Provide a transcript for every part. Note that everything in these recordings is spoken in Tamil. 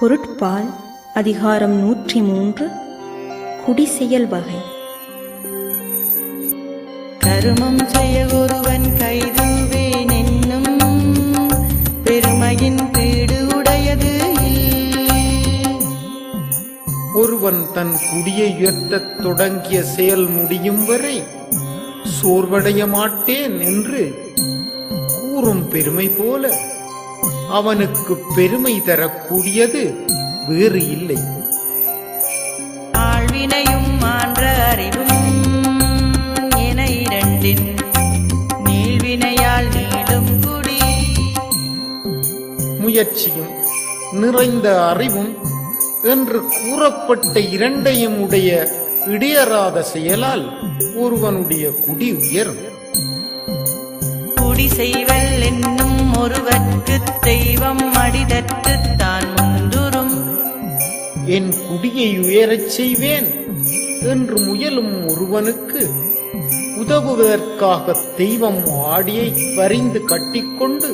பொருட்பால் அதிகாரம் நூற்றி மூன்று குடிசெயல் வகை கருமம் செய்ய ஒருவன் கைதுவேன் என்னும் பெருமையின் பீடு உடையது. ஒருவன் தன் குடியை உயர்த்தத் தொடங்கிய செயல் முடியும் வரை சோர்வடைய மாட்டேன் என்று கூறும் பெருமை போல அவனுக்கு பெருமை தரக்கூடியது வேறு இல்லை. ஆழ்வினையும் மான்ற அறிவும் என இரண்டின் நீள்வினையால் நீளும் குடி. முயற்சியும் நிறைந்த அறிவும் என்று கூறப்பட்ட இரண்டையும் உடைய இடையறாத செயலால் ஒருவனுடைய குடி உயரும். குடி என்னும் ஒருவர்க்கு தெய்வம் அடிதற்கு தான் முந்துரும் என் குடியை உயரச் செய்வேன் என்று முயலும் ஒருவனுக்கு உதவுவதற்காக தெய்வம் ஆடியை வரிந்து கட்டிக்கொண்டு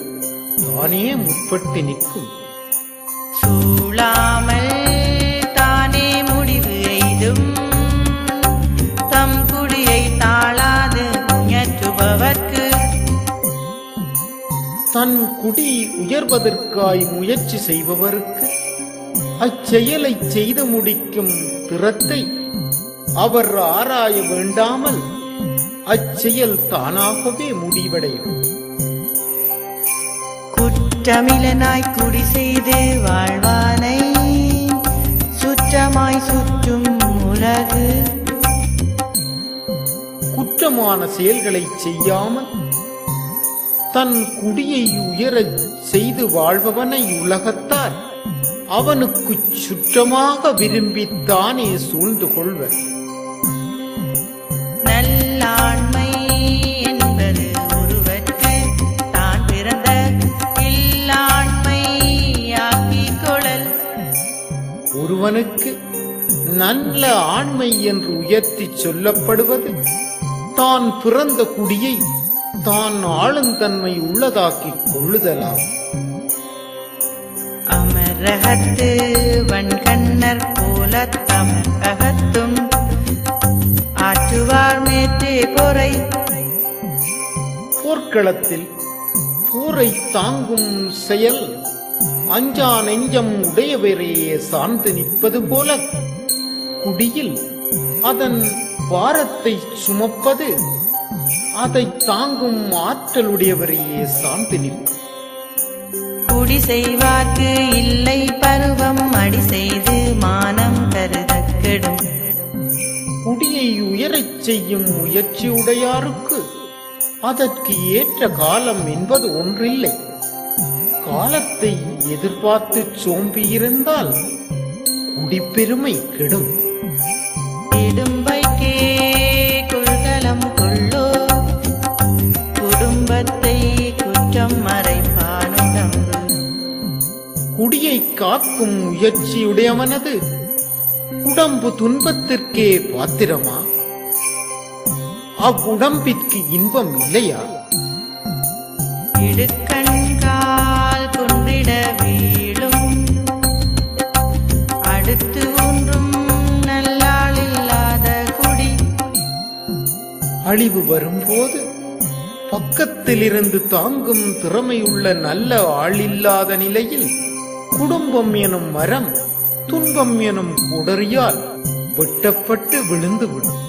தானே முற்பட்டு நிற்கும். சூழாமல் தன் குடி உயர்வதற்காய் முயற்சி செய்பவருக்கு அச்செயலை செய்து முடிக்கும் திறத்தை அவர் ஆராய வேண்டாமல் அச்செயல் தானாகவே முடிவடையும். குற்றமிலனாய் குடி செய்து வாழ்வானை சுற்றமாய் சுற்றும் உலகு. குற்றமான செயல்களை செய்யாமல் தன் குடியை உயரச் செய்து வாழ்பவனை உலகத்தார். அவனுக்கு சுற்றமாக விரும்பித்தானே சூழ்ந்து கொள்வர். நல்லாண்மை என்பது ஒருவர்க்கு தான் பிறந்த இல்லாண்மை ஆக்கிக் கொள்ளல். ஒருவனுக்கு நல்ல ஆண்மை என்று உயர்த்தி சொல்லப்படுவது தான் பிறந்த குடியை தான் ஆளுந்தன்மை உள்ளதாக்கிக் கொள்ளுதலாம். அமரகத்து வன்கண்ணர் போல தம் அகத்தும் ஆற்றுவார் மேற்றே பொறை போர்க்களத்தில் போரை தாங்கும் செயல் அஞ்சா நெஞ்சம் உடையவரையே சார்ந்து நிற்பது போல. குடியில் அதன் பாரத்தை சுமப்பது அதை தாங்கும் ஆற்றலுடையவரையே நிற்கும் குடி செய்வார்க்கு இல்லை பருவம் அடி செய்து மானம் கருதக் கெடும் குடியை உயரச் செய்யும் முயற்சி உடையாருக்கு அதற்கு ஏற்ற காலம் என்பது ஒன்றில்லை. காலத்தை எதிர்பார்த்து சோம்பியிருந்தால் குடிப்பெருமை கெடும். குற்றம் குடியை காக்கும் முயற்சியுடையவனது. உடம்பு துன்பத்திற்கே பாத்திரமா? அவ்வுடம்பிற்கு இன்பம் இல்லையா? இடுக்கண்கால் குன்றிட வீழும். அடுத்து ஒன்றும் நல்லாளில்லாத குடி. அழிவு வரும்போது பக்கத்திலிருந்து தாங்கும் திறமையுள்ள நல்ல ஆளில்லாத நிலையில் குடும்பம் எனும் மரம் துன்பம் எனும் குடரியால் வெட்டப்பட்டு விழுந்துவிடும்.